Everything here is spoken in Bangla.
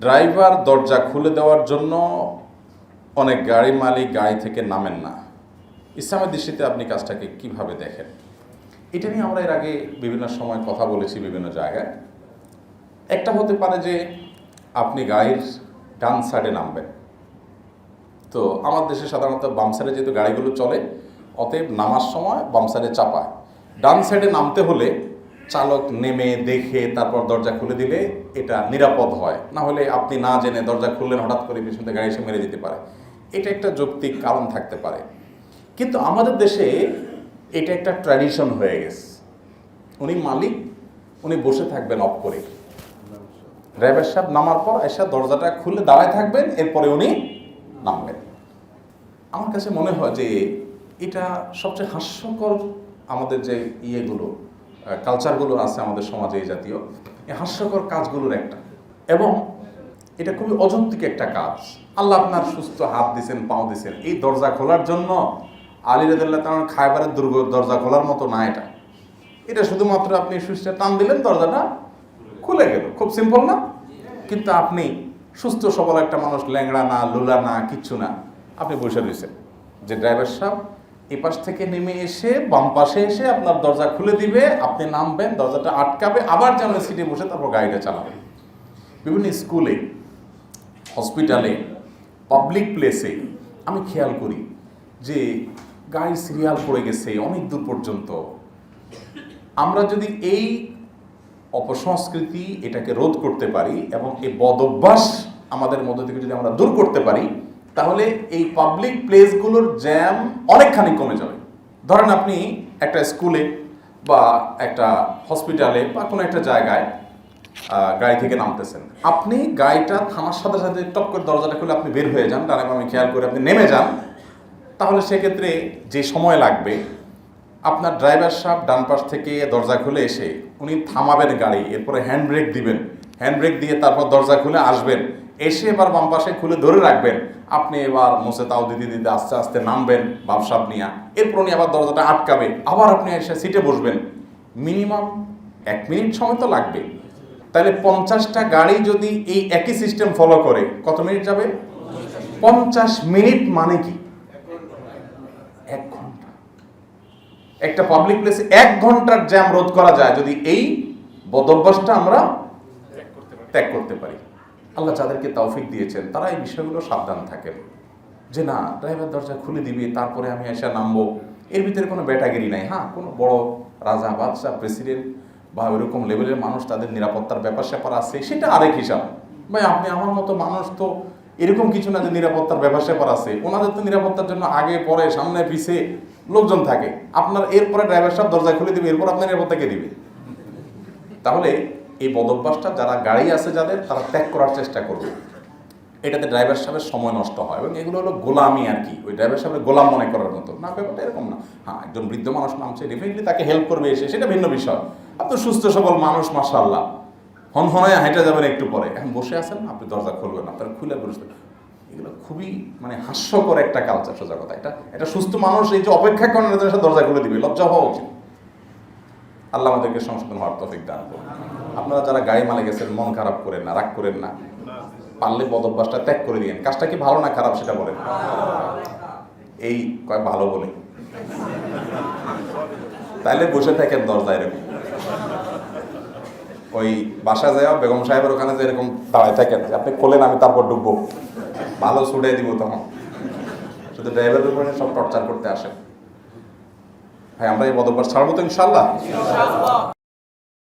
ড্রাইভার দরজা খুলে দেওয়ার জন্য অনেক গাড়ি মালিক গাড়ি থেকে নামেন না। ইসলামের দৃষ্টিতে আপনি কাজটাকে কীভাবে দেখেন? এটা নিয়ে আমরা এর আগে বিভিন্ন সময় কথা বলেছি বিভিন্ন জায়গায়। একটা হতে পারে যে আপনি গাড়ির ডান সাইডে নামবেন। তো আমার দেশে সাধারণত বাম সাইডে যেহেতু গাড়িগুলো চলে, অতএব নামার সময় বাম সাইডে চাপায়। ডান সাইডে নামতে হলে চালক নেমে দেখে তারপর দরজা খুলে দিলে এটা নিরাপদ হয়। না হলে আপনি না জেনে দরজা খুললেন, হঠাৎ করে পিছন গাড়ি এসে মেরে দিতে পারে। এটা একটা যৌক্তিক কারণ থাকতে পারে। কিন্তু আমাদের দেশে এটা একটা ট্র্যাডিশন হয়ে গেছে। উনি মালিক, উনি বসে থাকবেন অফ করে। ড্রাইভার সাহেব নামার পর এসে দরজাটা খুলে দাঁড়ায় থাকবেন, এরপরে উনি নামবেন। আমার কাছে মনে হয় যে এটা সবচেয়ে হাস্যকর আমাদের যে ইয়েগুলো কালচারগুলো আছে আমাদের সমাজে এই জাতীয়। এই হাস্যকর কাজগুলোর একটা। এবং এটা খুবই অযৌক্তিক একটা কাজ। আল্লাহ আপনার সুস্থ হাত দিছেন, পাও দিছেন। এই দরজা খোলার জন্য আলী রাদিল্লাহ তার খায়বারের দুর্গ, দরজা খোলার মতো না এটা। এটা শুধুমাত্র আপনি সুইচটা টান দিলেন, দরজাটা খুলে গেল। খুব সিম্পল না? কিন্তু আপনি সুস্থ, সবল একটা মানুষ, ল্যাংড়া না, লোলা না, কিচ্ছু না। আপনি বসে রয়েছেন। যে ড্রাইভার সাহেব এ পাশ থেকে নেমে এসে বাম পাশে এসে আপনার দরজা খুলে দিবে, আপনি নামবেন, দরজাটা আটকাবে, আবার যেন সিটে বসে তারপর গাড়িটা চালাবেন। বিভিন্ন স্কুলে, হসপিটালে, পাবলিক প্লেসে আমি খেয়াল করি যে গাড়ি সিরিয়াল পড়ে গেছে অনেক দূর পর্যন্ত। আমরা যদি এই অপসংস্কৃতি এটাকে রোধ করতে পারি এবং এই বদ অভ্যাস আমাদের মধ্যে থেকে যদি আমরা দূর করতে পারি তাহলে এই পাবলিক প্লেসগুলোর জ্যাম অনেকখানি কমে যাবে। ধরেন আপনি একটা স্কুলে বা একটা হসপিটালে বা কোনো একটা জায়গায় গাড়ি থেকে নামতেছেন। আপনি গাড়িটা থামার সাথে সাথে টপ করে দরজাটা খুলে আপনি বের হয়ে যান, ডানে আমি খেয়াল করে আপনি নেমে যান। তাহলে সেক্ষেত্রে যে সময় লাগবে, আপনার ড্রাইভার সাহেব ডান পাশ থেকে দরজা খুলে এসে উনি থামাবেন গাড়ি, এরপরে হ্যান্ড ব্রেক দিবেন। হ্যান্ড ব্রেক দিয়ে তারপর দরজা খুলে আসবেন। এসে এবার বাম পাশে খুলে ধরে রাখবেন। আপনি এবার মুছে তাও দিতে দিতে আস্তে আস্তে নামবেন বাপসাপ নিয়ে। এরপর উনি আবার দরজাটা আটকাবে। আবার আপনি এসে সিটে বসবেন। মিনিমাম এক মিনিট সময় তো লাগবে। তাহলে পঞ্চাশটা গাড়ি যদি এই একই সিস্টেম ফলো করে, কত মিনিট যাবে? পঞ্চাশ মিনিট মানে কি? এক ঘণ্টা। একটা পাবলিক প্লেসে এক ঘণ্টার জ্যাম রোধ করা যায়। যদি এই বদভ্যাসটা আমরা ত্যাগ করতে পারি। আল্লাহ যাদেরকে তৌফিক দিয়েছেন, তারা এই বিষয়গুলো সাবধান থাকেন। যে না, ড্রাইভার দরজা খুলে দিবি, তারপরে আমি এসে নামবো। এর ভিতরে কোনো ব্যাটাগিরি নাই। হ্যাঁ কোনো বড় রাজা, বাদশাহ, প্রেসিডেন্ট বা ওইরকম লেভেলের মানুষ, তাদের নিরাপত্তার ব্যাপার স্যাপার আছে, সেটা আরেক হিসাব। ভাই, আপনি আমার মতো মানুষ তো এরকম কিছু না যে নিরাপত্তার ব্যাপার স্যাপার আছে। ওনাদের তো নিরাপত্তার জন্য আগে, পরে, সামনে, পিছে লোকজন থাকে। আপনার এরপরে ড্রাইভার সাহেব দরজা খুলে দিবে, এরপর আপনার নিরাপত্তাকে দিবে। তাহলে এই বদভ্যাসটা যারা গাড়ি আছে যাদের, তারা ত্যাগ করার চেষ্টা করবে। এটাতে ড্রাইভার সাহেবের সময় নষ্ট হয় এবং এগুলো হলো গোলামি আর কি। ওই ড্রাইভার সাহেবের গোলাম মনে করার মতো। না, ব্যাপারটা এরকম না। হ্যাঁ একজন বৃদ্ধ মানুষ নামছে ডেফিনেটলি তাকে হেল্প করবে এসে, সেটা ভিন্ন বিষয়। আপনি সুস্থ, সবল মানুষ মাসাল্লাহ হন হনায় হেঁটে যাবেন একটু পরে। এখন বসে আছেন আপনি দরজা খুলবেন, আপনার খুলে বসবেন এগুলো খুবই মানে হাস্যকর একটা কালচার সোজা কথা। এটা এটা সুস্থ মানুষ এই যে অপেক্ষা করেন দরজা খুলে দিবে। লজ্জা হওয়া উচিত। আল্লাহ আমাদেরকে সংশোধন হওয়ার তফিক দান করুন। আপনারা যারা গাড়ি মালে গেছেন মন খারাপ করেন না, রাগ করেন না। পারলে বদভ্যাসটা ত্যাগ করে দিয়েন। কাজটা কি ভালো না খারাপ সেটা বলেন। এই কয় ভালো বলে। তাইলে বসে থাকেন দরজায় এরকম। ওই বাসা যায় বেগম সাহেবের ওখানে যে এরকম দাঁড়ায় থাকেন আপনি খোলেন, আমি তারপর ডুববো। ভালো ছুটে দিব তখন। শুধু ড্রাইভারের উপরে সব টর্চার করতে আসেন। ভাই, আমরা এই বদভ্যাস ছাড়বো তো ইনশাল্লাহ